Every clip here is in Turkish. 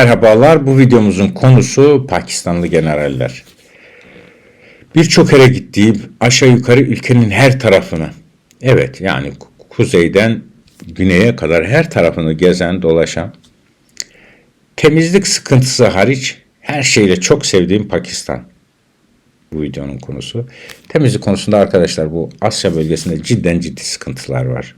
Merhabalar, bu videomuzun konusu Pakistanlı generaller. Birçok yere gittiğim aşağı yukarı ülkenin her tarafını, evet yani ku- kuzeyden güneye kadar her tarafını gezen, dolaşan, temizlik sıkıntısı hariç her şeyle çok sevdiğim Pakistan. Bu videonun konusu. Temizlik konusunda arkadaşlar bu Asya bölgesinde cidden ciddi sıkıntılar var.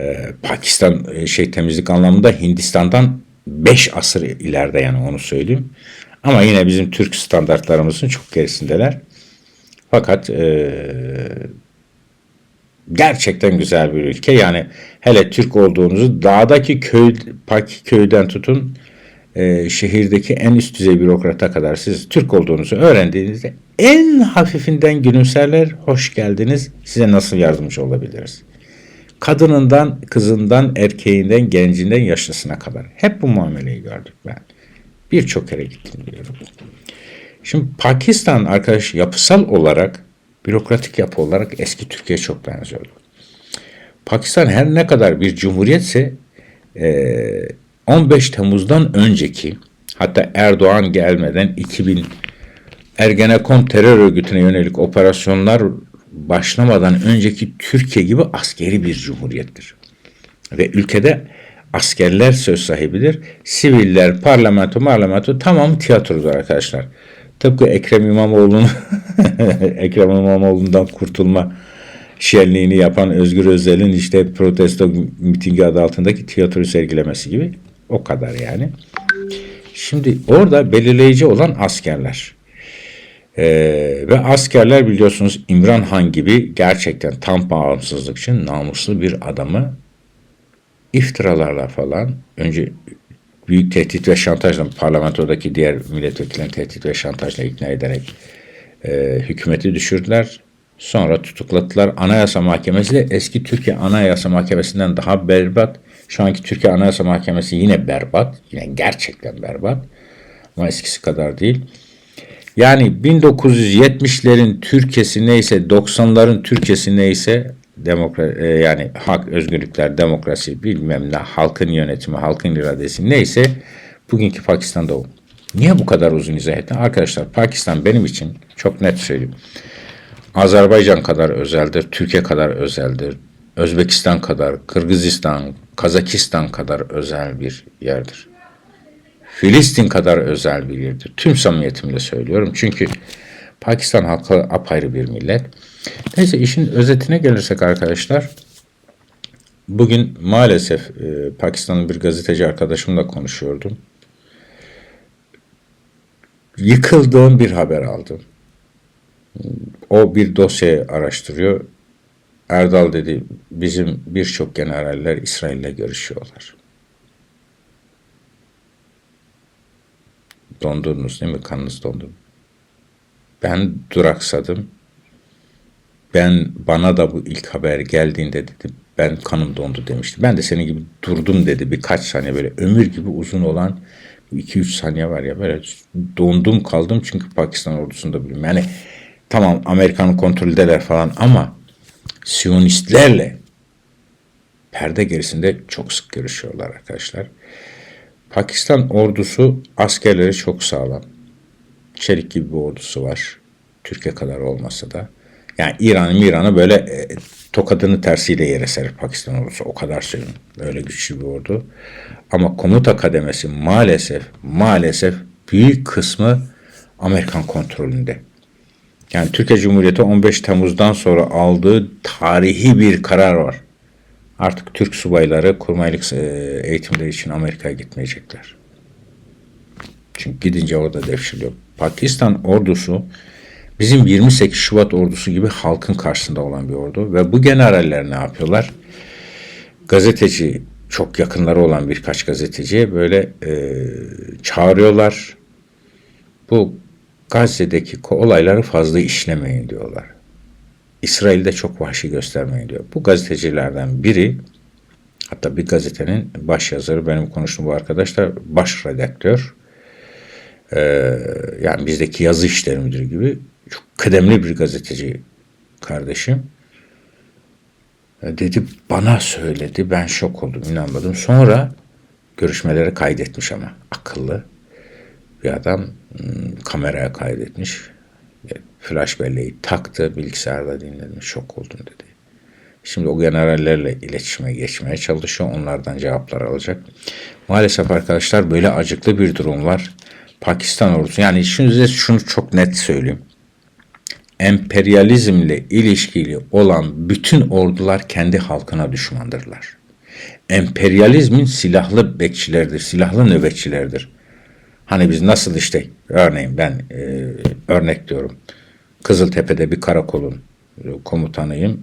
Ee, Pakistan e, şey temizlik anlamında Hindistan'dan 5 asır ileride yani onu söyleyeyim. Ama yine bizim Türk standartlarımızın çok gerisindeler. Fakat e, gerçekten güzel bir ülke. Yani hele Türk olduğunuzu dağdaki köy, Paki köyden tutun e, şehirdeki en üst düzey bürokrata kadar siz Türk olduğunuzu öğrendiğinizde en hafifinden gülümserler, hoş geldiniz, size nasıl yardımcı olabiliriz? Kadınından, kızından, erkeğinden, gencinden, yaşlısına kadar. Hep bu muameleyi gördük ben. Birçok yere gittim diyorum. Şimdi Pakistan arkadaş yapısal olarak, bürokratik yapı olarak eski Türkiye çok benziyordu. Pakistan her ne kadar bir cumhuriyetse eee, 15 Temmuz'dan önceki hatta Erdoğan gelmeden 2000 Ergenekon terör örgütüne yönelik operasyonlar başlamadan önceki Türkiye gibi askeri bir cumhuriyettir. Ve ülkede askerler söz sahibidir. Siviller, parlamento, parlamento tamam tiyatrodur arkadaşlar. Tıpkı Ekrem İmamoğlu'nun Ekrem İmamoğlu'ndan kurtulma şenliğini yapan Özgür Özel'in işte protesto mitingi adı altındaki tiyatro sergilemesi gibi o kadar yani. Şimdi orada belirleyici olan askerler. Ee, ve askerler biliyorsunuz İmran Han gibi gerçekten tam bağımsızlık için namuslu bir adamı iftiralarla falan önce büyük tehdit ve şantajla parlamentodaki diğer milletvekillerini tehdit ve şantajla ikna ederek e, hükümeti düşürdüler. Sonra tutukladılar. Anayasa Mahkemesi de eski Türkiye Anayasa Mahkemesi'nden daha berbat. Şu anki Türkiye Anayasa Mahkemesi yine berbat. Yine gerçekten berbat. Ama eskisi kadar değil. Yani 1970'lerin Türkiye'si neyse, 90'ların Türkiye'si neyse, demokra e, yani hak, özgürlükler, demokrasi, bilmem ne, halkın yönetimi, halkın iradesi neyse bugünkü Pakistan'da o. Niye bu kadar uzun izah ettim? Arkadaşlar Pakistan benim için çok net söyleyeyim. Azerbaycan kadar özeldir, Türkiye kadar özeldir, Özbekistan kadar, Kırgızistan, Kazakistan kadar özel bir yerdir. Filistin kadar özel bir yerdir. Tüm samimiyetimle söylüyorum. Çünkü Pakistan halkı apayrı bir millet. Neyse işin özetine gelirsek arkadaşlar. Bugün maalesef e, Pakistanlı bir gazeteci arkadaşımla konuşuyordum. Yıkıldığım bir haber aldım. O bir dosyayı araştırıyor. Erdal dedi bizim birçok generaller İsrail'le görüşüyorlar. Dondunuz değil mi? Kanınız dondu. Ben duraksadım. Ben bana da bu ilk haber geldiğinde dedi ben kanım dondu demişti. Ben de senin gibi durdum dedi birkaç saniye böyle ömür gibi uzun olan 2-3 saniye var ya böyle dondum kaldım çünkü Pakistan ordusunda biliyorum. Yani tamam Amerikan'ın kontrolündeler falan ama Siyonistlerle perde gerisinde çok sık görüşüyorlar arkadaşlar. Pakistan ordusu askerleri çok sağlam. Çelik gibi bir ordusu var. Türkiye kadar olmasa da. Yani İran'ı İran'ı böyle e, tokadını tersiyle yere serir Pakistan ordusu. O kadar söyleyeyim. Böyle güçlü bir ordu. Ama komuta kademesi maalesef maalesef büyük kısmı Amerikan kontrolünde. Yani Türkiye Cumhuriyeti 15 Temmuz'dan sonra aldığı tarihi bir karar var. Artık Türk subayları kurmaylık e, eğitimleri için Amerika'ya gitmeyecekler. Çünkü gidince orada devşiriliyor. Pakistan ordusu bizim 28 Şubat ordusu gibi halkın karşısında olan bir ordu. Ve bu generaller ne yapıyorlar? Gazeteci, çok yakınları olan birkaç gazeteciye böyle e, çağırıyorlar. Bu Gazze'deki olayları fazla işlemeyin diyorlar. İsrail'de çok vahşi göstermeyin diyor. Bu gazetecilerden biri hatta bir gazetenin baş yazarı benim konuştuğum bu arkadaş da baş redaktör. Ee, yani bizdeki yazı işleri müdürü gibi çok kıdemli bir gazeteci kardeşim. Ee, Dedi bana söyledi ben şok oldum inanmadım. Sonra Görüşmeleri kaydetmiş ama akıllı bir adam hmm, kameraya kaydetmiş. Flash belleği taktı bilgisayarda dinledim şok oldum dedi. Şimdi o generallerle iletişime geçmeye çalışıyor. Onlardan cevaplar alacak. Maalesef arkadaşlar böyle acıklı bir durum var. Pakistan ordusu yani şimdi size şunu çok net söyleyeyim. Emperyalizmle ilişkili olan bütün ordular kendi halkına düşmandırlar. Emperyalizmin silahlı bekçileridir, silahlı nöbetçileridir. Hani biz nasıl işte örneğin ben e, örnek diyorum. Kızıltepe'de bir karakolun komutanıyım.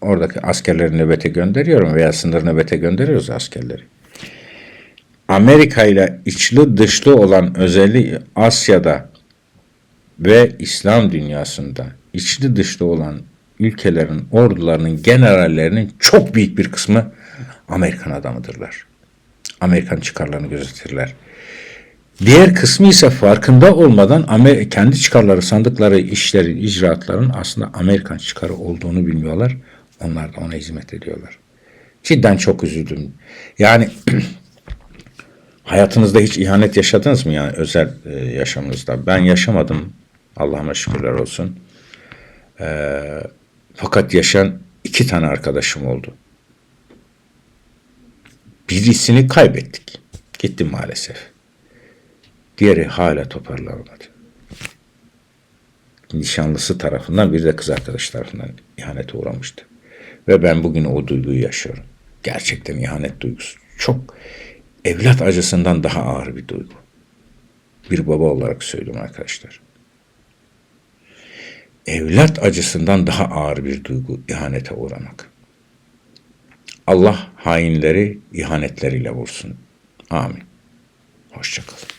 Oradaki askerleri nöbete gönderiyorum veya sınır nöbete gönderiyoruz askerleri. Amerika ile içli dışlı olan özellikle Asya'da ve İslam dünyasında içli dışlı olan ülkelerin ordularının generallerinin çok büyük bir kısmı Amerikan adamıdırlar. Amerikan çıkarlarını gözetirler. Diğer kısmı ise farkında olmadan Amer kendi çıkarları, sandıkları, işlerin, icraatların aslında Amerikan çıkarı olduğunu bilmiyorlar. Onlar da ona hizmet ediyorlar. Cidden çok üzüldüm. Yani hayatınızda hiç ihanet yaşadınız mı yani özel e, yaşamınızda? Ben yaşamadım. Allah'ıma şükürler olsun. E, fakat yaşayan iki tane arkadaşım oldu. Birisini kaybettik. Gitti maalesef. Diğeri hala toparlanamadı. Nişanlısı tarafından bir de kız arkadaş tarafından ihanete uğramıştı. Ve ben bugün o duyguyu yaşıyorum. Gerçekten ihanet duygusu. Çok evlat acısından daha ağır bir duygu. Bir baba olarak söylüyorum arkadaşlar. Evlat acısından daha ağır bir duygu ihanete uğramak. Allah hainleri ihanetleriyle vursun. Amin. Hoşçakalın.